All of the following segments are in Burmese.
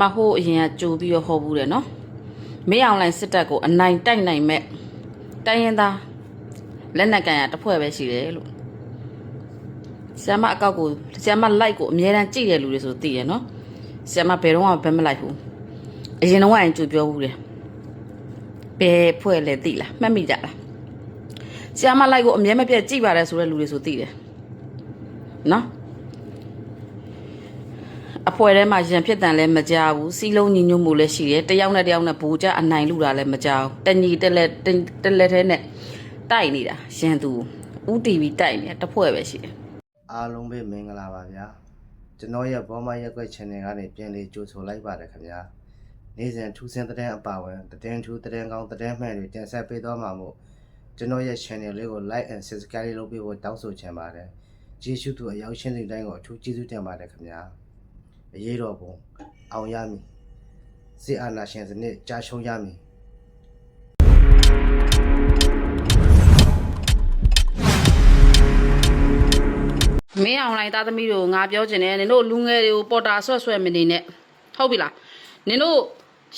မဟိုးအရင်ကကြိုပြီးတော့ဟောဘူးတယ်နော်မင်းအောင်လိုင်းစစ်တပ်ကိုအနိုင်တိုက်နိုင်မဲ့တိုင်းရင်သားလက်နက်ကန်ရတစ်ဖွဲ့ပဲရှိတယ်လို့ဆ iam မအကောက်ကိုဆ iam မလိုက်ကိုအများတန်းကြည့်တဲ့လူတွေဆိုသိရနော်ဆ iam မဘယ်တော့မှဘယ်မလိုက်ဘူးအရင်တော့အရင်ကြိုပြောဘူးတယ်ဘယ်ဖွဲ့လဲသိလားမှတ်မိကြလားဆ iam မလိုက်ကိုအများမပြတ်ကြည့်ပါတယ်ဆိုတဲ့လူတွေဆိုသိတယ်နော် အဖွဲထဲမှာရံဖြစ်တန်လည်းမကြဘူးစီးလုံးညီညွတ်မှုလည်းရှိတယ်တယောက်နဲ့တယောက်နဲ့ဘူကြအနိုင်လူတာလည်းမကြောက်တညီတက်လက်တက်လက်ထဲနဲ့တိုက်နေတာရန်သူဦးတီဗီတိုက်နေတဖွဲ့ပဲရှိတယ်အားလုံးပဲမင်္ဂလာပါဗျာကျွန်တော်ရဲ့ဘောမရက်ကွက် channel ကနေပြန်လေးကြိုဆိုလိုက်ပါတယ်ခင်ဗျာနေ့စဉ်ထူးဆန်းတဲ့အပါဝင်သတင်းထူးသတင်းကောင်းသတင်းမှန်တွေတင်ဆက်ပေးသွားမှာမို့ကျွန်တော်ရဲ့ channel လေးကို like and subscribe လုပ်ပေးဖို့တောင်းဆိုချင်ပါတယ်ကျေးဇူးသူအရောက်ရှင်းတဲ့တိုင်းကိုအထူးကျေးဇူးတင်ပါတယ်ခင်ဗျာ အရေးတော်ပုံအောင်ရမည်စစ်အာဏာရှင်စနစ်ကြာရှုံးရမည်မင်းအောင်လိုင်းသားသမီးတို့ငါပြောချင်တယ်နင်တို့လူငယ်တွေကိုပေါ်တာဆွဲဆွဲမနေနဲ့ဟုတ်ပြီလားနင်တို့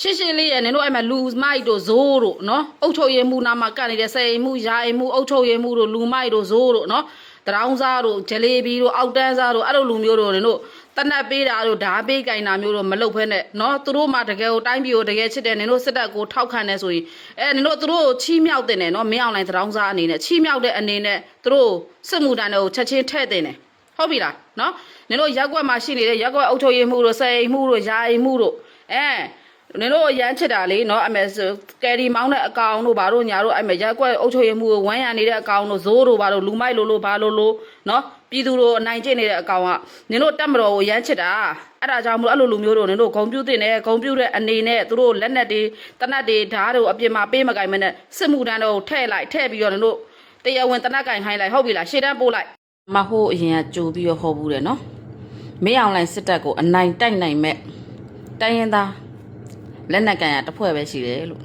ရှင်းရှင်းလေးရနင်တို့အဲ့မှာလူမိုက်တို့ဇိုးတို့နော်အုတ်ချုပ်ရည်မှုနာမှာကတ်နေတဲ့ဆယ်အိမ်မှုရာအိမ်မှုအုတ်ချုပ်ရည်မှုတို့လူမိုက်တို့ဇိုးတို့နော်တရောင်းစားတို့ဂျလေဘီတို့အောက်တန်းစားတို့အဲ့လိုလူမျိုးတို့နင်တို့ တနတ်ပေးတာတို့ဓာပေးကင်တာမျိုးတို့မလုပ်ဖဲနဲ့နော်သူတို့မှတကယ်ကိုတိုင်းပြည်ကိုတကယ်ချစ်တယ်နင်တို့စစ်တပ်ကိုထောက်ခံနေဆိုရင်အဲနင်တို့သူတို့ကိုချီးမြှောက်တင်တယ်နော်မင်းအောင်လိုင်းတရောင်းစားအနေနဲ့ချီးမြှောက်တဲ့အနေနဲ့သူတို့စစ်မှုတန်းတွေကိုချက်ချင်းထည့်တင်တယ်ဟုတ်ပြီလားနော်နင်တို့ရက်ကွက်မှာရှိနေတဲ့ရက်ကွက်အုပ်ချုပ်ရေးမှုတို့ဆယ်အိမ်မှုတို့ယာအိမ်မှုတို့အဲနင်တို့အရန်ချစ်တာလေနော်အမေဆိုကယ်ရီမောင်းတဲ့အကောင်တို့ဘာတို့ညာတို့အမေရက်ကွက်အုပ်ချုပ်ရေးမှုကိုဝမ်းရနေတဲ့အကောင်တို့ဇိုးတို့ဘာတို့လူမိုက်လိုလိုဘာလိုလိုနော် ပြည်သူတို့အနိုင်ကျင့်နေတဲ့အကောင်ကနင်တို့တက်မတော်ကိုရမ်းချစ်တာအဲ့ဒါကြောင့်မလို့အဲ့လိုလူမျိုးတို့နင်တို့ဂုံပြူတင်နေဂုံပြူတဲ့အနေနဲ့သူတို့လက်နက်တွေတနတ်တွေဓာတ်တို့အပြင်မှာပေးမကင်မနဲ့စစ်မှုတန်းတို့ထဲ့လိုက်ထဲ့ပြီးတော့နင်တို့တရားဝင်တနတ်ကင်ခိုင်းလိုက်ဟုတ်ပြီလားရှေ့တန်းပို့လိုက်မဟိုးအရင်ကကြိုပြီးတော့ဟောဘူးတယ်နော်မင်းအောင်လိုင်းစစ်တပ်ကိုအနိုင်တိုက်နိုင်မဲ့တိုင်းရင်သားလက်နက်ကန်ရတစ်ဖွဲ့ပဲရှိတယ်လို့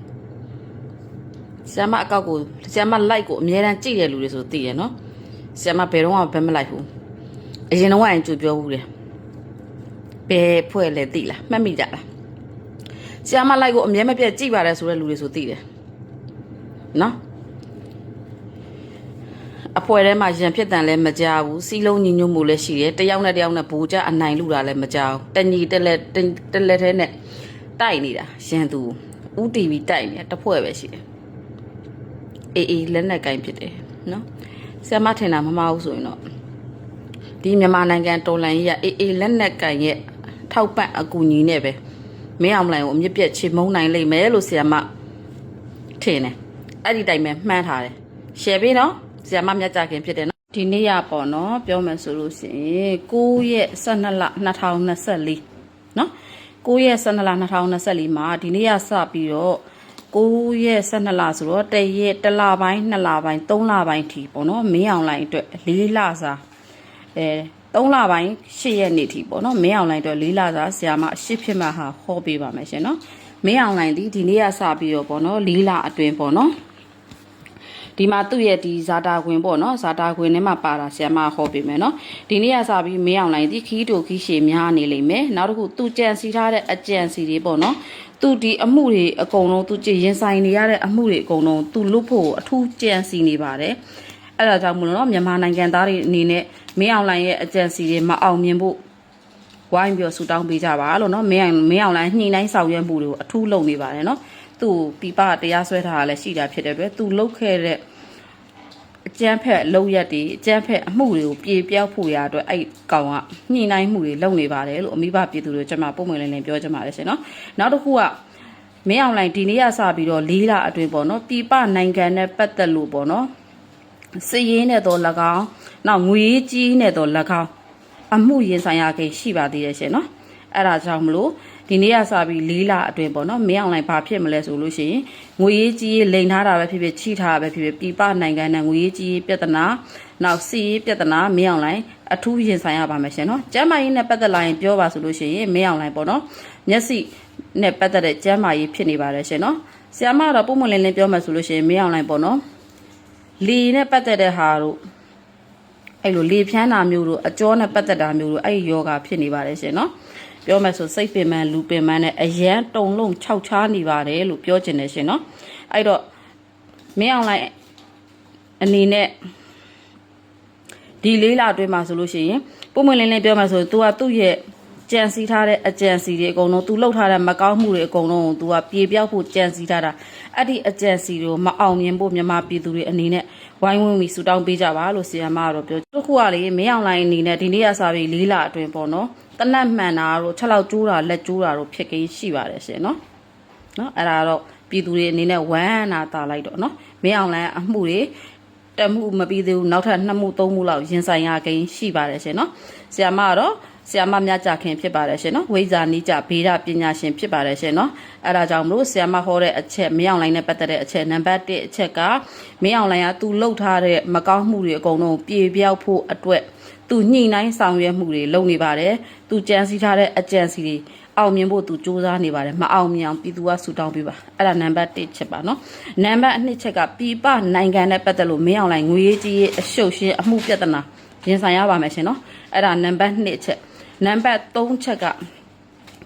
ဆ iam မအကောက်ကိုဆ iam မလိုက်ကိုအများတန်းကြည့်တဲ့လူတွေဆိုသိရနော် ဆ iam မဘယ်တော့မှဘယ်မလိုက်ဘူးအရင်တော့အရင်ကြိုပြောဘူးတယ်ဘယ်ဖွဲ့လဲသိလားမှတ်မိကြလားဆ iam မလိုက်ကိုအများမပြတ်ကြည့်ပါတယ်ဆိုတဲ့လူတွေဆိုသိတယ်နော်အဖွဲထဲမှာရံဖြစ်တန်လည်းမကြဘူးစီးလုံးညီညွတ်မှုလည်းရှိတယ်တယောက်နဲ့တယောက်နဲ့ဘူကြအနိုင်လူတာလည်းမကြောက်တညီတက်လက်တက်လက်ထဲနဲ့တိုက်နေတာရန်သူဦးတီဗီတိုက်နေတဖွဲ့ပဲရှိတယ်အေးအေးလက်နဲ့ကင်ဖြစ်တယ်နော် ဆရာမထင်တာမမဟုတ်ဆိုရင်တော့ဒီမြန်မာနိုင်ငံတော်လှန်ရေးကအေးအေးလက်နဲ့ကင်ရဲ့ထောက်ပံ့အကူအညီနဲ့ပဲမင်းအောင်လိုင်ကိုအမြင့်ပြတ်ချေမုန်းနိုင်လိမ့်မယ်လို့ဆရာမထင်တယ်အဲ့ဒီတိုင်ပဲမှန်းထားတယ်ရှယ်ပေးနော်ဆရာမမြတ်ကြခင်ဖြစ်တယ်နော်ဒီနေ့ရပေါ့နော်ပြောမယ်ဆိုလို့ရှိရင်9ရက်12လ2024နော်9ရက်12လ2024မှာဒီနေ့ရစပြီးတော့ 9ရက်12လဆိုတော့တရက်တစ်လပိုင်း2လပိုင်း3လပိုင်းထိပေါ့နော်မင်းအောင်လိုင်းအတွက်4လစာအဲ3လပိုင်း8ရက်နေ့ထိပေါ့နော်မင်းအောင်လိုင်းအတွက်4လစာဆရာမအရှိဖြစ်မှာဟာဟောပေးပါမယ်ရှင်နော်မင်းအောင်လိုင်းဒီဒီနေ့ရစပြီးတော့ပေါ့နော်4လအတွင်းပေါ့နော် ဒီမှာသူ့ရဲ့ဒီဇာတာခွင်ပေါ့နော်ဇာတာခွင်ထဲမှာပါတာဆရာမဟောပေးမယ်နော်ဒီနေ့ကစပြီးမင်းအောင်လိုင်းဒီခီးတူခီးရှည်များနေလိမ့်မယ်နောက်တစ်ခုသူကြံစီထားတဲ့အကြံစီတွေပေါ့နော်သူဒီအမှုတွေအကုန်လုံးသူကြည်ရင်ဆိုင်နေရတဲ့အမှုတွေအကုန်လုံးသူလွတ်ဖို့အထူးကြံစီနေပါတယ်အဲ့ဒါကြောင့်မလို့နော်မြန်မာနိုင်ငံသားတွေအနေနဲ့မင်းအောင်လိုင်းရဲ့အကြံစီတွေမအောင်မြင်ဖို့ဝိုင်းပြီးတော့ဆူတောင်းပေးကြပါလို့နော်မင်းအောင်မင်းအောင်လိုင်းညှိနှိုင်းဆောင်ရွက်မှုတွေကိုအထူးလုပ်နေပါတယ်နော် သူ့ပြပတရားစွဲထားတာလည်းရှိတာဖြစ်တဲ့အတွက်သူလုတ်ခဲ့တဲ့အကျန်းဖက်လုံရက်တွေအကျန်းဖက်အမှုတွေကိုပြေပြောက်ဖို့ရအတွက်အဲ့ကောင်ကညှိနှိုင်းမှုတွေလုပ်နေပါတယ်လို့အမိဘပြည်သူတွေကျွန်မပုံမှန်လင်းလင်းပြောကြပါတယ်ရှင်နော်နောက်တစ်ခုကမင်းအောင်လိုင်းဒီနေ့ကစပြီးတော့လေးလအတွင်းပေါ့နော်ပြပနိုင်ငံနဲ့ပတ်သက်လို့ပေါ့နော်စည်ရင်းနဲ့တော့၎င်းနောက်ငွေကြီးနဲ့တော့၎င်းအမှုရင်ဆိုင်ရခဲ့ရှိပါသေးတယ်ရှင်နော်အဲ့ဒါကြောင့်မလို့ ဒီနေ့ကစပြီးလေးလအတွင်းပေါ့နော်မင်းအောင်လိုင်းဘာဖြစ်မလဲဆိုလို့ရှိရင်ငွေရေးကြီးရေးလိန်ထားတာပဲဖြစ်ဖြစ်ချိထားတာပဲဖြစ်ဖြစ်ပြပနိုင်ငံနဲ့ငွေရေးကြီးရေးပြဿနာနောက်စီရေးပြဿနာမင်းအောင်လိုင်းအထူးရင်ဆိုင်ရပါမယ်ရှင်နော်ကျမ်းမာရေးနဲ့ပတ်သက်လာရင်ပြောပါဆိုလို့ရှိရင်မင်းအောင်လိုင်းပေါ့နော်မျက်စိနဲ့ပတ်သက်တဲ့ကျမ်းမာရေးဖြစ်နေပါတယ်ရှင်နော်ဆရာမကတော့ပုံမှန်လင်းလင်းပြောမှဆိုလို့ရှိရင်မင်းအောင်လိုင်းပေါ့နော်လီနဲ့ပတ်သက်တဲ့ဟာတို့အဲ့လိုလေဖြန်းတာမျိုးတို့အကြောနဲ့ပတ်သက်တာမျိုးတို့အဲ့ဒီယောဂဖြစ်နေပါတယ်ရှင်နော် ပြောမယ်ဆိုစိတ်ပင်ပန်းလူပင်ပန်းနဲ့အရန်တုံလုံးခြောက်ချားနေပါတယ်လို့ပြောချင်တယ်ရှင်နော်အဲ့တော့မင်းအောင်လိုက်အနေနဲ့ဒီလေးလအတွင်းမှာဆိုလို့ရှိရင်ပုံမှန်လင်းလင်းပြောမှဆိုရင် तू ကသူ့ရဲ့ကြံစည်ထားတဲ့အကြံစီတွေအကုန်လုံး तू လှုပ်ထားတဲ့မကောင်းမှုတွေအကုန်လုံးကို तू ကပြေပြောက်ဖို့ကြံစည်ထားတာအဲ့ဒီအကြံစီတွေကိုမအောင်မြင်ဖို့မြန်မာပြည်သူတွေအနေနဲ့ဝိုင်းဝန်းပြီးဆူတောင်းပေးကြပါလို့ဆီယမကတော့ပြောတစ်ခုကလေမင်းအောင်လိုင်းအနေနဲ့ဒီနေ့ကစားပြီးလေးလအတွင်းပေါ့နော် တနတ်မှန်တာတို့ချက်လောက်ကျိုးတာလက်ကျိုးတာတို့ဖြစ်ကိန်းရှိပါတယ်ရှင်နော်နော်အဲ့ဒါတော့ပြည်သူတွေအနေနဲ့ဝမ်းနာတာလိုက်တော့နော်မင်းအောင်လိုင်းအမှုတွေတက်မှုမပြီးသေးဘူးနောက်ထပ်နှစ်မှုသုံးမှုလောက်ရင်ဆိုင်ရကိန်းရှိပါတယ်ရှင်နော်ဆရာမကတော့ ဆရာမမြတ်ကြခင်ဖြစ်ပါတယ်ရှင်နော်ဝိဇာနိကြဗေဒပညာရှင်ဖြစ်ပါတယ်ရှင်နော်အဲ့ဒါကြောင့်မလို့ဆရာမဟောတဲ့အချက်မင်းအောင်လိုင်းနဲ့ပတ်သက်တဲ့အချက်နံပါတ်1အချက်ကမင်းအောင်လိုင်းကသူလှုပ်ထားတဲ့မကောင်းမှုတွေအကုန်လုံးပြေပြောက်ဖို့အတွက်သူညှိနှိုင်းဆောင်ရွက်မှုတွေလုပ်နေပါတယ်သူကြံစည်ထားတဲ့အကြံစီတွေအောင်မြင်ဖို့သူစူးစမ်းနေပါတယ်မအောင်မြင်အောင်ပြည်သူကဆူတောင်းပေးပါအဲ့ဒါနံပါတ်1ချက်ပါနော်နံပါတ်2ချက်ကပြည်ပနိုင်ငံနဲ့ပတ်သက်လို့မင်းအောင်လိုင်းငွေရေးကြီးရေးအရှုပ်ရှင်းအမှုပြဿနာရင်ဆိုင်ရပါမယ်ရှင်နော်အဲ့ဒါနံပါတ်2ချက် နံပါတ်3ချက်က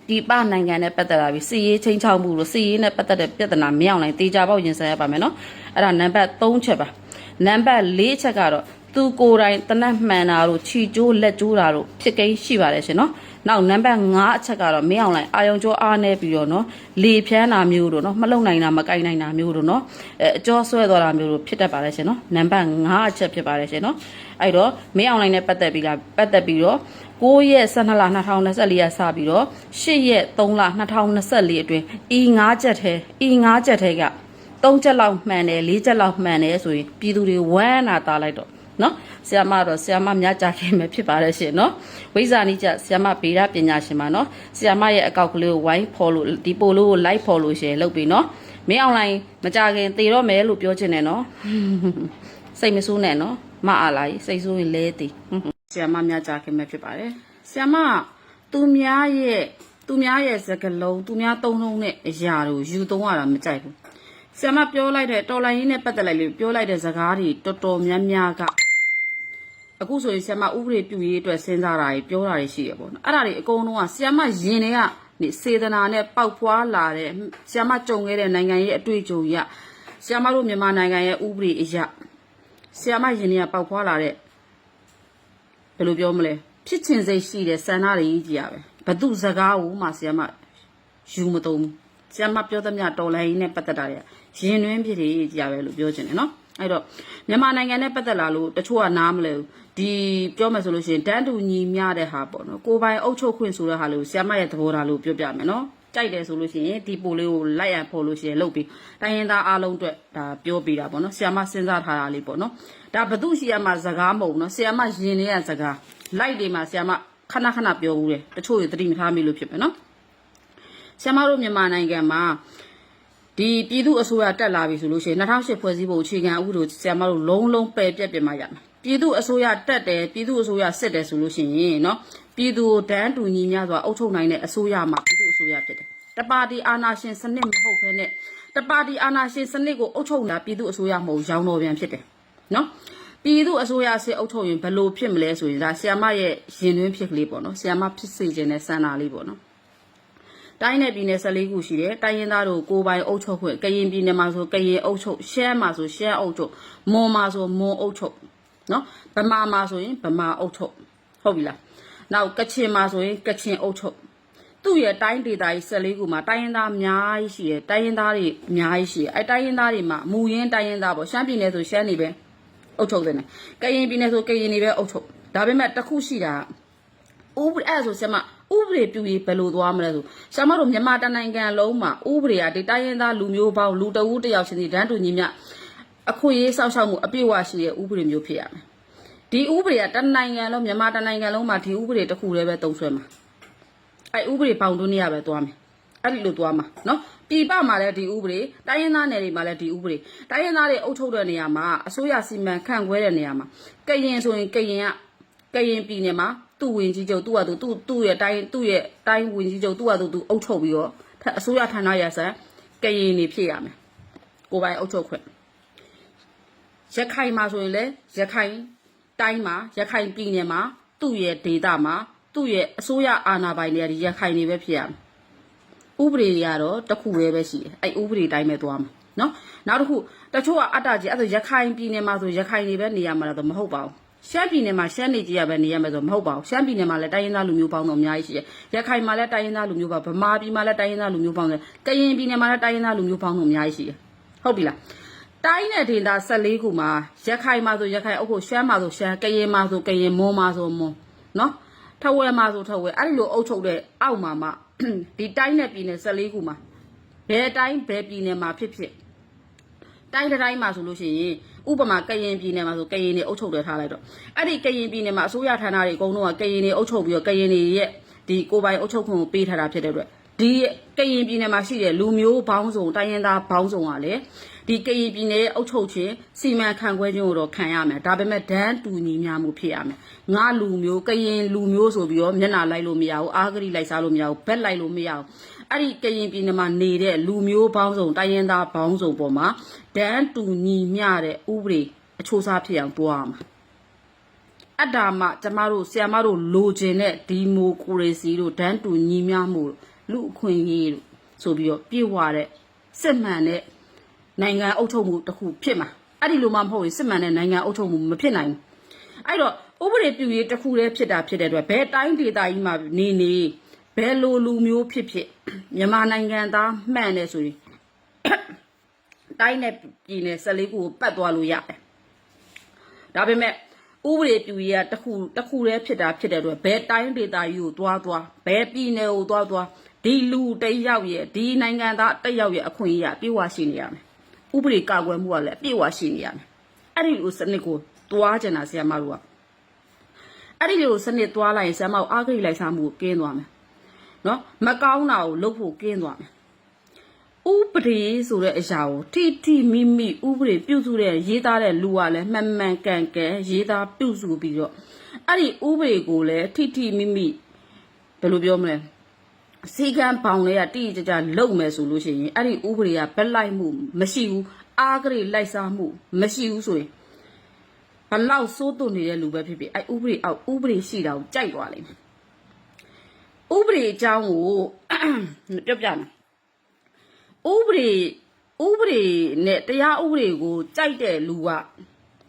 ပြည်ပနိုင်ငံနဲ့ပတ်သက်တာပြီးစီရေးချင်းချောက်မှုလို့စီရေးနဲ့ပတ်သက်တဲ့ပြဿနာမင်းအောင်လိုင်းတေချာပေါက်ရင်ဆိုင်ရပါမယ်နော်အဲ့ဒါနံပါတ်3ချက်ပါနံပါတ်4ချက်ကတော့သူကိုယ်တိုင်တနတ်မှန်တာတို့ခြီကျိုးလက်ကျိုးတာတို့ဖြစ်ကိန်းရှိပါတယ်ရှင်နော်နောက်နံပါတ်5အချက်ကတော့မင်းအောင်လိုင်းအာယုံကျော်အားနေပြီးတော့နော်လေဖြန်းတာမျိုးတို့နော်မလုံနိုင်တာမကိုင်နိုင်တာမျိုးတို့နော်အဲအကျော်ဆွဲသွားတာမျိုးတို့ဖြစ်တတ်ပါတယ်ရှင်နော်နံပါတ်5အချက်ဖြစ်ပါတယ်ရှင်နော်အဲ့တော့မင်းအောင်လိုင်းနဲ့ပတ်သက်ပြီးလာပတ်သက်ပြီးတော့ 9ရက်12လ2024ရက်စပြီးတော့10ရက်3လ2024အတွင်း E5 ချက်ထဲ E5 ချက်ထဲက3ချက်လောက်မှန်တယ်4ချက်လောက်မှန်တယ်ဆိုရင်ပြည်သူတွေဝမ်းနာတာလိုက်တော့နော်ဆီယမတော့ဆီယမမြတ်ကြခင်ပဲဖြစ်ပါတယ်ရှင်နော်ဝိဇာနိကျဆီယမဗေဒပညာရှင်ပါနော်ဆီယမရဲ့အကောက်ကလေးကိုဝိုင်းဖော်လို့ဒီပိုလို့ကိုလိုက်ဖော်လို့ရှယ်လုပ်ပြီးနော်မင်းအွန်လိုင်းမကြခင်တည်တော့မယ်လို့ပြောချင်တယ်နော်စိတ်မဆိုးနဲ့နော်မအားလိုက်စိတ်ဆိုးရင်လဲတည် ဆီယမမြတ်ကြခင်ပဲဖြစ်ပါတယ်ဆီယမသူများရဲ့သူများရဲ့စကလုံးသူများသုံးလုံးနဲ့အရာတွေကိုယူသုံးရတာမကြိုက်ဘူးဆီယမပြောလိုက်တဲ့တော်လိုင်းရင်းနဲ့ပတ်သက်လိုက်လို့ပြောလိုက်တဲ့စကားတွေတော်တော်များများကအခုဆိုရင်ဆ iam ဥပဒေပြုရေးအတွက်စဉ်းစားတာကြီးပြောတာကြီးရှိရပေါ့နော်အဲ့ဒါတွေအကုန်လုံးကဆ iam ရင်တွေကနေစေတနာနဲ့ပောက်ဖွာလာတဲ့ဆ iam ကြုံခဲ့တဲ့နိုင်ငံရဲ့အတွေ့အကြုံရဆ iam တို့မြန်မာနိုင်ငံရဲ့ဥပဒေအရဆ iam ရင်တွေကပောက်ဖွာလာတဲ့ ဘယ်လိုပြောမလဲဖြစ်ချင်စိတ်ရှိတဲ့ဆန္ဒတွေကြီးကြီးရပဲဘသူစကားကိုမှဆ iam ယူမသုံးဘူးဆ iam ပြောသမျှတော်လိုင်းနဲ့ပတ်သက်တာတွေရင်တွင်းဖြစ်တွေကြီးရပဲလို့ပြောချင်တယ်နော်အဲ့တော့မြန်မာနိုင်ငံနဲ့ပတ်သက်လာလို့တချို့ကနားမလဲဘူးဒီပြောမယ်ဆိုလို့ရှိရင်တန်းတူညီမျှတဲ့ဟာပေါ့နော်ကိုယ်ပိုင်အုပ်ချုပ်ခွင့်ဆိုတဲ့ဟာလို့ဆ iam ရဲ့သဘောထားလို့ပြောပြမယ်နော် ကြိုက်တယ်ဆိုလို့ရှိရင်ဒီပိုလေးကိုလိုက်ရန်ဖို့လို့ရှိရင်လုပ်ပြီးတိုင်းရင်းသားအားလုံးအတွက်ဒါပြောပြတာပေါ့နော်ဆ iam စဉ်းစားထားတာလေးပေါ့နော်ဒါဘသူရှိရမှာစကားမဟုတ်ဘူးနော်ဆ iam ရင်နေရစကားလိုက်တွေမှာဆ iam ခဏခဏပြောဘူးတယ်တချို့တွေသတိမထားမိလို့ဖြစ်မယ်နော်ဆ iam တို့မြန်မာနိုင်ငံမှာ ဒီပြည်သူအစိုးရတက်လာပြီဆိုလို့ရှိရင်2008ဖွဲ့စည်းပုံအခြေခံဥပဒေဆရာမတို့လုံးလုံးပယ်ပြက်ပြင်มาရမယ်ပြည်သူအစိုးရတက်တယ်ပြည်သူအစိုးရစစ်တယ်ဆိုလို့ရှိရင်เนาะ ပြည်သူကိုတန်းတူညီမျှစွာအုပ်ချုပ်နိုင်တဲ့အစိုးရမှာပြည်သူအစိုးရဖြစ်တယ်တပါတီအာဏာရှင်စနစ်မဟုတ်ဘဲနဲ့တပါတီအာဏာရှင်စနစ်ကိုအုပ်ချုပ်တာပြည်သူအစိုးရမဟုတ်ရောင်းတော်ပြန်ဖြစ်တယ်နော်ပြည်သူအစိုးရစစ်အုပ်ချုပ်ရင်ဘယ်လိုဖြစ်မလဲဆိုရင်ဒါဆီယမရဲ့ရင်သွင်းဖြစ်ကလေးပေါ့နော်ဆီယမဖြစ်စေခြင်းနဲ့ဆန္ဒလေးပေါ့နော်တိုင်းနယ်ပြည်နယ်14ခုရှိတယ်တိုင်းရင်းသားတို့ကိုပိုင်အုပ်ချုပ်ခွင့်ကရင်ပြည်နယ်မှာဆိုကရင်အုပ်ချုပ်ရှမ်းမှာဆိုရှမ်းအုပ်ချုပ်မွန်မှာဆိုမွန်အုပ်ချုပ်နော်ဗမာမှာဆိုရင်ဗမာအုပ်ချုပ်ဟုတ်ပြီလား နောက်ကချင်မှာဆိုရင်ကချင်အုပ်ချုပ်သူ့ရဲ့တိုင်းဒေသကြီး14ခုမှာတိုင်းရင်းသားအများကြီးရှိတယ်တိုင်းရင်းသားတွေအများကြီးရှိတယ်အဲတိုင်းရင်းသားတွေမှာမူရင်းတိုင်းရင်းသားပေါ့ရှမ်းပြည်နယ်ဆိုရှမ်းနေပဲအုပ်ချုပ်တယ်နဲ့ကရင်ပြည်နယ်ဆိုကရင်နေပဲအုပ်ချုပ်ဒါပေမဲ့တစ်ခုရှိတာကဥပဒေအဲ့ဒါဆိုဆရာမဥပဒေပြုရေးဘယ်လိုသွားမလဲဆိုဆရာမတို့မြန်မာတိုင်းနိုင်ငံလုံးမှာဥပဒေကဒီတိုင်းရင်းသားလူမျိုးပေါင်းလူတဦးတစ်ယောက်ချင်းစီတန်းတူညီမျှအခွင့်အရေးစောင့်ရှောက်မှုအပြည့်အဝရှိတဲ့ဥပဒေမျိုးဖြစ်ရမယ် ဒီဥပဒေကတနိုင်ငံလုံးမြန်မာတိုင်းနိုင်ငံလုံးမှာဒီဥပဒေတစ်ခုတည်းပဲတုံ့ဆွဲမှာအဲ့ဥပဒေပေါင်းတွင်းနေရပဲသွားမယ်အဲ့ဒီလိုသွားမှာနော်ပြည်ပမှာလည်းဒီဥပဒေတိုင်းရင်းသားနယ်တွေမှာလည်းဒီဥပဒေတိုင်းရင်းသားတွေအုပ်ချုပ်တဲ့နေရာမှာအစိုးရစီမံခန့်ခွဲတဲ့နေရာမှာကရင်ဆိုရင်ကရင်ကကရင်ပြည်နယ်မှာသူ့ဝင်ကြီးချုပ်သူ့ဟာသူသူ့သူ့ရဲ့တိုင်းသူ့ရဲ့တိုင်းဝင်ကြီးချုပ်သူ့ဟာသူသူအုပ်ချုပ်ပြီးတော့ထအစိုးရဌာနရဆန်ကရင်နေဖြစ်ရမယ်ကိုယ်ပိုင်အုပ်ချုပ်ခွင့်ရခိုင်မှာဆိုရင်လည်းရခိုင် တိုင်းမှာရခိုင်ပြည်နယ်မှာသူ့ရဲ့ဒေသမှာသူ့သူ့ရဲ့အစိုးရအာဏာပိုင်တွေကဒီရခိုင်နေပဲဖြစ်ရမယ်ဥပဒေတွေကတော့တစ်ခုပဲပဲရှိတယ်အဲ့ဥပဒေတိုင်းပဲသွားမှာနော်နောက်တစ်ခုတချို့ကအတ္တကြီးအဲ့ဒါရခိုင်ပြည်နယ်မှာဆိုရခိုင်နေပဲနေရမှာတော့မဟုတ်ပါဘူးရှမ်းပြည်နယ်မှာရှမ်းနေကြီးရပဲနေရမယ်ဆိုမဟုတ်ပါဘူးရှမ်းပြည်နယ်မှာလည်းတိုင်းရင်းသားလူမျိုးပေါင်းတော့အများကြီးရှိတယ်ရခိုင်မှာလည်းတိုင်းရင်းသားလူမျိုးပေါင်းဗမာပြည်မှာလည်းတိုင်းရင်းသားလူမျိုးပေါင်းတယ်ကရင်ပြည်နယ်မှာလည်းတိုင်းရင်းသားလူမျိုးပေါင်းတော့အများကြီးရှိတယ်ဟုတ်ပြီလား တိုင်းနဲ့ဒေသ14ခုမှာရခိုင်မှာဆိုရခိုင်အုပ်ဖို့ရှမ်းမှာဆိုရှမ်းကရင်မှာဆိုကရင်မွန်မှာဆိုမွန်နော်ထဝယ်မှာဆိုထဝယ်အဲ့ဒီလိုအုပ်ချုပ်တဲ့အောက်မှာမှဒီတိုင်းနဲ့ပြည်နယ်14ခုမှာဘယ်တိုင်းဘယ်ပြည်နယ်မှာဖြစ်ဖြစ်တိုင်းတစ်တိုင်းမှာဆိုလို့ရှိရင်ဥပမာကရင်ပြည်နယ်မှာဆိုကရင်တွေအုပ်ချုပ်တယ်ထားလိုက်တော့အဲ့ဒီကရင်ပြည်နယ်မှာအစိုးရဌာနတွေအကုန်လုံးကကရင်တွေအုပ်ချုပ်ပြီးတော့ကရင်တွေရဲ့ဒီကိုယ်ပိုင်အုပ်ချုပ်ခွင့်ကိုပေးထားတာဖြစ်တဲ့အတွက်ဒီကရင်ပြည်နယ်မှာရှိတဲ့လူမျိုးပေါင်းစုံတိုင်းရင်းသားပေါင်းစုံကလည်း ဒီကရင်ပြည်နယ်ရဲ့အုပ်ချုပ်ခြင်းစီမံခန့်ခွဲခြင်းကိုတော့ခံရမယ်ဒါပေမဲ့ဒန်းတူညီများမှုဖြစ်ရမယ်ငါလူမျိုးကရင်လူမျိုးဆိုပြီးတော့မျက်နှာလိုက်လို့မရဘူးအာဂရိလိုက်စားလို့မရဘူးဘက်လိုက်လို့မရဘူးအဲ့ဒီကရင်ပြည်နယ်မှာနေတဲ့လူမျိုးပေါင်းစုံတိုင်းရင်းသားပေါင်းစုံပေါ်မှာဒန်းတူညီမျှတဲ့ဥပဒေအချိုးစားဖြစ်အောင်တွားရမှာအတ္တာမကျမတို့ဆီယမတို့လိုချင်တဲ့ဒီမိုကရေစီတို့ဒန်းတူညီမျှမှုတို့လူအခွင့်အရေးတို့ဆိုပြီးတော့ပြေဝတဲ့စစ်မှန်တဲ့ နိုင်ငံအုပ်ချုပ်မှုတစ်ခုဖြစ်မှာအဲ့ဒီလိုမှမဟုတ်ရင်စစ်မှန်တဲ့နိုင်ငံအုပ်ချုပ်မှုမဖြစ်နိုင်ဘူးအဲ့တော့ဥပဒေပြုရေးတစ်ခုတည်းဖြစ်တာဖြစ်တဲ့အတွက်ဘယ်တိုင်းဒေသကြီးမှာနေနေဘယ်လိုလူမျိုးဖြစ်ဖြစ်မြန်မာနိုင်ငံသားမှန်တယ်ဆိုရင်တိုင်းနဲ့ပြည်နယ်14ခုကိုပတ်သွားလို့ရတယ်ဒါပေမဲ့ဥပဒေပြုရေးကတစ်ခုတစ်ခုတည်းဖြစ်တာဖြစ်တဲ့အတွက်ဘယ်တိုင်းဒေသကြီးကိုသွားသွားဘယ်ပြည်နယ်ကိုသွားသွားဒီလူတစ်ယောက်ရဲ့ဒီနိုင်ငံသားတစ်ယောက်ရဲ့အခွင့်အရေးအပြည့်အဝရှိနေရမယ် ဥပဒေကာကွယ်မှုကလည်းအပြည့်အဝရှိနေရမယ်အဲ့ဒီလိုစနစ်ကိုသွားကျင်တာဆရာမတို့ကအဲ့ဒီလိုစနစ်သွားလိုက်ရင်ဆရာမကိုအားကြိတ်လိုက်စားမှုကိုကင်းသွားမယ်နော်မကောင်းတာကိုလုပ်ဖို့ကင်းသွားမယ်ဥပဒေဆိုတဲ့အရာကိုထိထိမိမိဥပဒေပြုစုတဲ့ရေးသားတဲ့လူကလည်းမှန်မှန်ကန်ကန်ရေးသားပြုစုပြီးတော့အဲ့ဒီဥပဒေကိုလည်းထိထိမိမိဘယ်လိုပြောမလဲ စီကံပေါင်လေးကတိတိကျကျလုပ်မယ်ဆိုလို့ရှိရင်အဲ့ဒီဥပဒေကဘက်လိုက်မှုမရှိဘူးအားကြိတ်လိုက်စားမှုမရှိဘူးဆိုရင်ဘလောက်စိုးသွနေတဲ့လူပဲဖြစ်ဖြစ်အဲ့ဥပဒေအောက်ဥပဒေရှိတာကိုကြိုက်သွားလိမ့်မယ်ဥပဒေအကြောင်းကိုပြောပြမယ်ဥပဒေဥပဒေနဲ့တရားဥပဒေကိုကြိုက်တဲ့လူက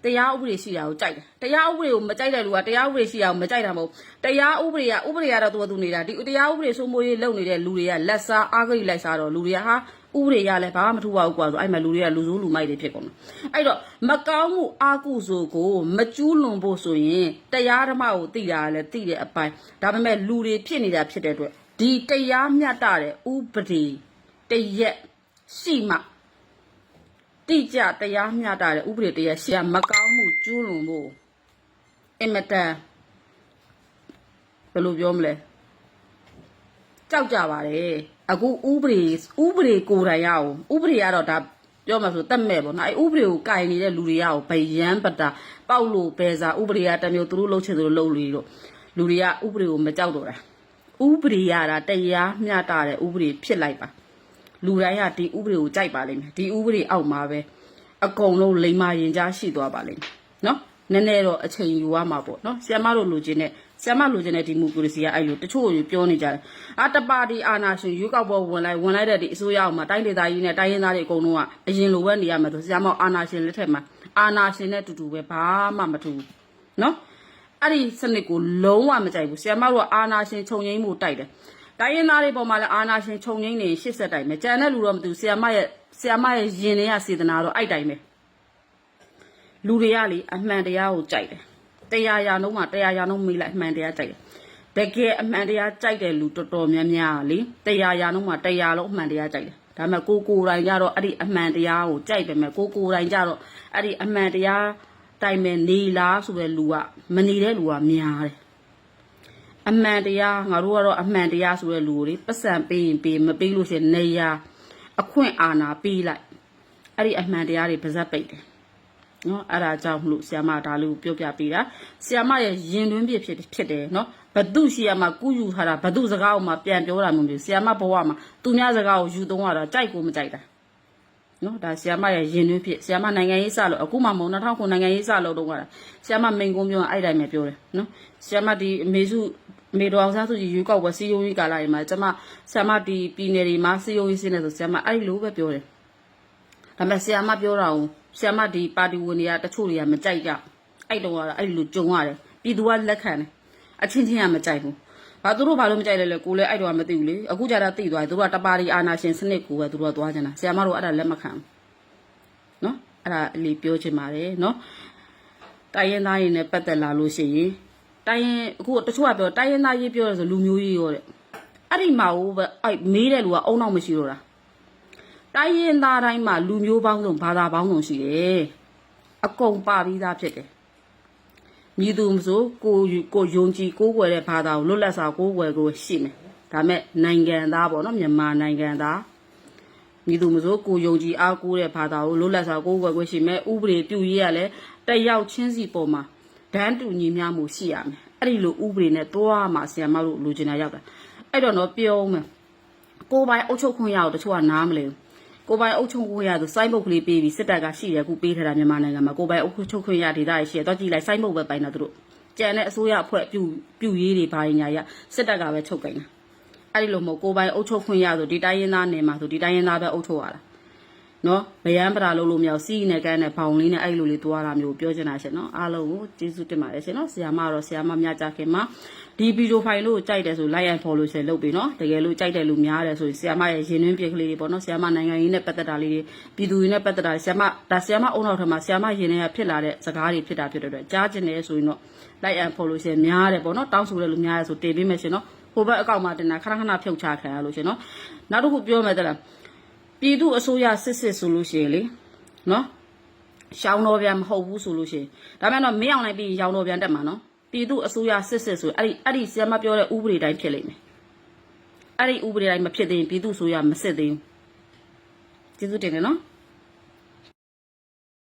တရားဥပဒေရှိတာကိုကြိုက်တယ်တရားဥပဒေကိုမကြိုက်တဲ့လူကတရားဥပဒေရှိတာကိုမကြိုက်တာမဟုတ်တရားဥပဒေကဥပဒေကတော့သူကသူနေတာဒီတရားဥပဒေစိုးမိုးရေးလုပ်နေတဲ့လူတွေကလက်စားအားကြိတ်လိုက်စားတော့လူတွေကဟာဥပဒေရလဲဘာမှမထူပါဘူးကွာဆိုအဲ့မှာလူတွေကလူစိုးလူမိုက်တွေဖြစ်ကုန်တယ်အဲ့တော့မကောင်းမှုအာကုဆိုကိုမကျူးလွန်ဖို့ဆိုရင်တရားဓမ္မကိုသိတာလည်းသိတဲ့အပိုင်းဒါပေမဲ့လူတွေဖြစ်နေတာဖြစ်တဲ့အတွက်ဒီတရားမျှတတဲ့ဥပဒေတရက်ရှိမှ တိကျတရားမျှတတဲ့ဥပဒေတရားရှိရမကောင်းမှုကျူးလွန်ဖို့အင်မတန်ဘယ်လိုပြောမလဲကြောက်ကြပါတယ်အခုဥပဒေဥပဒေကိုယ်တိုင်ရအောင်ဥပဒေကတော့ဒါပြောမှဆိုတတ်မဲ့ပေါ့နော်အဲဥပဒေကိုကင်နေတဲ့လူတွေရအောင်ဗယံပတာပေါက်လို့ပဲစားဥပဒေကတစ်မျိုးသူတို့လှုပ်ချင်သူတို့လှုပ်လို့လို့လူတွေကဥပဒေကိုမကြောက်တော့တာဥပဒေရတာတရားမျှတတဲ့ဥပဒေဖြစ်လိုက်ပါ လူတိုင်းကဒီဥပဒေကိုကြိုက်ပါလိမ့်မယ်ဒီဥပဒေအောက်မှာပဲအကုန်လုံးလိမ္မာရင်ကြားရှိသွားပါလိမ့်မယ်နော်နည်းနည်းတော့အချိန်ယူရမှာပေါ့နော်ဆီယမတို့လိုချင်တဲ့ဆီယမလိုချင်တဲ့ဒီမိုကရေစီကအဲ့လိုတချို့ကိုပြောနေကြတယ်အာတပါတီအာနာရှင်ရွေးကောက်ပွဲဝင်လိုက်ဝင်လိုက်တဲ့ဒီအစိုးရအောင်မှာတိုင်းဒေသကြီးနဲ့တိုင်းရင်းသားတွေအကုန်လုံးကအရင်လိုပဲနေရမှာဆိုဆီယမအာနာရှင်လက်ထက်မှာအာနာရှင်နဲ့တူတူပဲဘာမှမထူဘူးနော်အဲ့ဒီစနစ်ကိုလုံးဝမကြိုက်ဘူးဆီယမတို့ကအာနာရှင်ခြုံငိမ့်မှုတိုက်တယ် တိုင်းရင်းသားတွေပေါ်မှာလည်းအာနာရှင်ခြုံငိမ့်နေ80တိုင်ပဲကြံတဲ့လူတော့မတူဆီယမရဲ့ဆီယမရဲ့ယင်တွေကစေတနာတော့အဲ့တိုင်ပဲလူတွေကလေအမှန်တရားကိုကြိုက်တယ်တရားရာနှုံးမှာတရားရာနှုံးမေးလိုက်အမှန်တရားကြိုက်တယ်တကယ်အမှန်တရားကြိုက်တဲ့လူတော်တော်များများကလေတရားရာနှုံးမှာတရားလုံးအမှန်တရားကြိုက်တယ်ဒါပေမဲ့ကိုကိုယ်တိုင်ကြတော့အဲ့ဒီအမှန်တရားကိုကြိုက်ပေမဲ့ကိုကိုယ်တိုင်ကြတော့အဲ့ဒီအမှန်တရားတိုင်မဲ့နေလားဆိုတဲ့လူကမနေတဲ့လူကများတယ် အမှန်တရားငါတို့ကတော့အမှန်တရားဆိုတဲ့လူကိုလေပတ်စံပေးရင်ပေးမပေးလို့ရှရင်နေရအခွင့်အာဏာပေးလိုက်အဲ့ဒီအမှန်တရားတွေပါဇက်ပိတ်တယ်နော်အဲ့ဒါကြောင့်မလို့ဆီယမဒါလေးကိုပြောပြပေးတာဆီယမရဲ့ရင်တွင်းပြဖြစ်ဖြစ်တယ်နော်ဘသူရှိရမှာကုယူထားတာဘသူစကားကိုမှပြန်ပြောတာမျိုးမျိုးဆီယမဘဝမှာသူများစကားကိုယူသုံးရတာကြိုက်ကိုမကြိုက်တာနော်ဒါဆီယမရဲ့ရင်တွင်းဖြစ်ဆီယမနိုင်ငံရေးစလို့အခုမှမဟုတ်2000ခုနိုင်ငံရေးစလို့တော့ကဆီယမမိန်ကုန်းပြောအဲ့တိုင်းပဲပြောတယ်နော်ဆီယမဒီအမေစု အမေတော်အောင်ဆန်းစုကြည်ရွေးကောက်ပွဲစီယုံရေးကာလတွေမှာကျမဆ iam ဒီပြည်နယ်တွေမှာစီယုံရေးစင်းနေဆိုဆ iam အဲ့ဒီလိုပဲပြောတယ်ဒါပေမဲ့ဆ iam ပြောတာကိုဆ iam ဒီပါတီဝင်တွေကတချို့တွေကမကြိုက်ကြအဲ့တုန်းကတော့အဲ့ဒီလိုကြုံရတယ်ပြည်သူကလက်ခံတယ်အချင်းချင်းကမကြိုက်ဘူးဘာသူတို့ဘာလို့မကြိုက်လဲလဲကိုလည်းအဲ့တော့မသိဘူးလေအခုကြတာသိသွားတယ်သူတို့ကတပါတီအာနာရှင်စနစ်ကိုပဲသူတို့ကသွားကြတာဆ iam တို့အဲ့ဒါလက်မခံဘူးနော်အဲ့ဒါအလေးပြောချင်ပါတယ်နော်တိုင်းရင်သားရေးနဲ့ပတ်သက်လာလို့ရှိရင် တိုင်းရင်အခုတချို့ကပြောတိုင်းရင်သားရေးပြောရဆိုလူမျိုးရေးရောတဲ့အဲ့ဒီမှာဟိုပဲအဲ့မေးတဲ့လူကအုံနောက်မရှိတော့တာတိုင်းရင်သားတိုင်းမှာလူမျိုးပေါင်းစုံဘာသာပေါင်းစုံရှိတယ်အကုန်ပါပြီးသားဖြစ်တယ်မြည်သူမဆိုကိုယူကိုယုံကြည်ကိုးကွယ်တဲ့ဘာသာကိုလွတ်လပ်စွာကိုးကွယ်ကိုရှိမယ်ဒါမဲ့နိုင်ငံသားပေါ့နော်မြန်မာနိုင်ငံသားမိသူမစိုးကိုယုံကြည်အားကိုးတဲ့ဘာသာကိုလွတ်လပ်စွာကိုးကွယ်ခွင့်ရှိမယ်ဥပဒေပြုရေးရလဲတက်ရောက်ချင်းစီပေါ်မှာ ဒန်းတူညီမျှမှုရှိရမယ်အဲ့ဒီလိုဥပဒေနဲ့တွားမှာဆီယမတို့လိုချင်တာရောက်တာအဲ့တော့တော့ပြောမယ်ကိုယ်ပိုင်အုပ်ချုပ်ခွင့်ရအောင်တချို့ကနားမလဲဘူးကိုယ်ပိုင်အုပ်ချုပ်ခွင့်ရဆိုစိုင်းဘုတ်ကလေးပေးပြီးစစ်တပ်ကရှိတယ်အခုပေးထားတာမြန်မာနိုင်ငံမှာကိုယ်ပိုင်အုပ်ချုပ်ခွင့်ရဒေသရရှိတယ်တော့ကြည့်လိုက်စိုင်းဘုတ်ပဲပိုင်တာသူတို့ကြံတဲ့အစိုးရအဖွဲ့ပြုပြုရေးတွေဘာညာရစစ်တပ်ကပဲချုပ်ကြင်တာအဲ့ဒီလိုမဟုတ်ကိုယ်ပိုင်အုပ်ချုပ်ခွင့်ရဆိုဒီတိုင်းရင်းသားနယ်မှာဆိုဒီတိုင်းရင်းသားပဲအုပ်ချုပ်ရတာ နော်ဗယံပရာလုံးလို့မရဘူးစီးနဲ့ကန်းနဲ့ဘောင်လေးနဲ့အဲ့လိုလေးသွားတာမျိုးပြောချင်တာရှင်နော်အားလုံးကိုကျေးဇူးတင်ပါတယ်ရှင်နော်ဆရာမတော့ဆရာမမြကြခင်မှာဒီဗီဒီယိုဖိုင်လို့ကြိုက်တယ်ဆို like and follow ရှင်လုပ်ပြီနော်တကယ်လို့ကြိုက်တယ်လို့များတယ်ဆိုရင်ဆရာမရဲ့ရင်နှင်းပြက်ကလေးတွေပေါ့နော်ဆရာမနိုင်ငံရေးနဲ့ပတ်သက်တာလေးတွေပြည်သူတွေနဲ့ပတ်သက်တာဆရာမဒါဆရာမအုံနောက်ထမှာဆရာမရင်ထဲကဖြစ်လာတဲ့စကားတွေဖြစ်တာဖြစ်တဲ့အတွက်ကြားကျင်တယ်ဆိုရင်တော့ like and follow ရှင်များတယ်ပေါ့နော်တောင်းဆိုတယ်လို့များတယ်ဆိုတင်ပေးမယ်ရှင်နော်ဟိုဘက်အကောင့်မှာတင်တာခဏခဏဖြုတ်ချခံရလို့ရှင်နော်နောက်တစ်ခုပြောမယ်တလား ပြည်သူအစိုးရစစ်စစ်ဆိုလို့ရှိရင်လေနော်ရှောင်းတော်ပြန်မဟုတ်ဘူးဆိုလို့ရှိရင်ဒါမှမဟုတ်မင်းအောင်လိုက်ပြီးရောင်းတော်ပြန်တက်မှာနော်ပြည်သူအစိုးရစစ်စစ်ဆိုအဲ့ဒီအဲ့ဒီဆီယမပြောတဲ့ဥပဒေတိုင်းဖြစ်လိမ့်မယ်အဲ့ဒီဥပဒေတိုင်းမဖြစ်သေးရင်ပြည်သူအစိုးရမစစ်သေးဘူးကျေးဇူးတင်တယ်နော်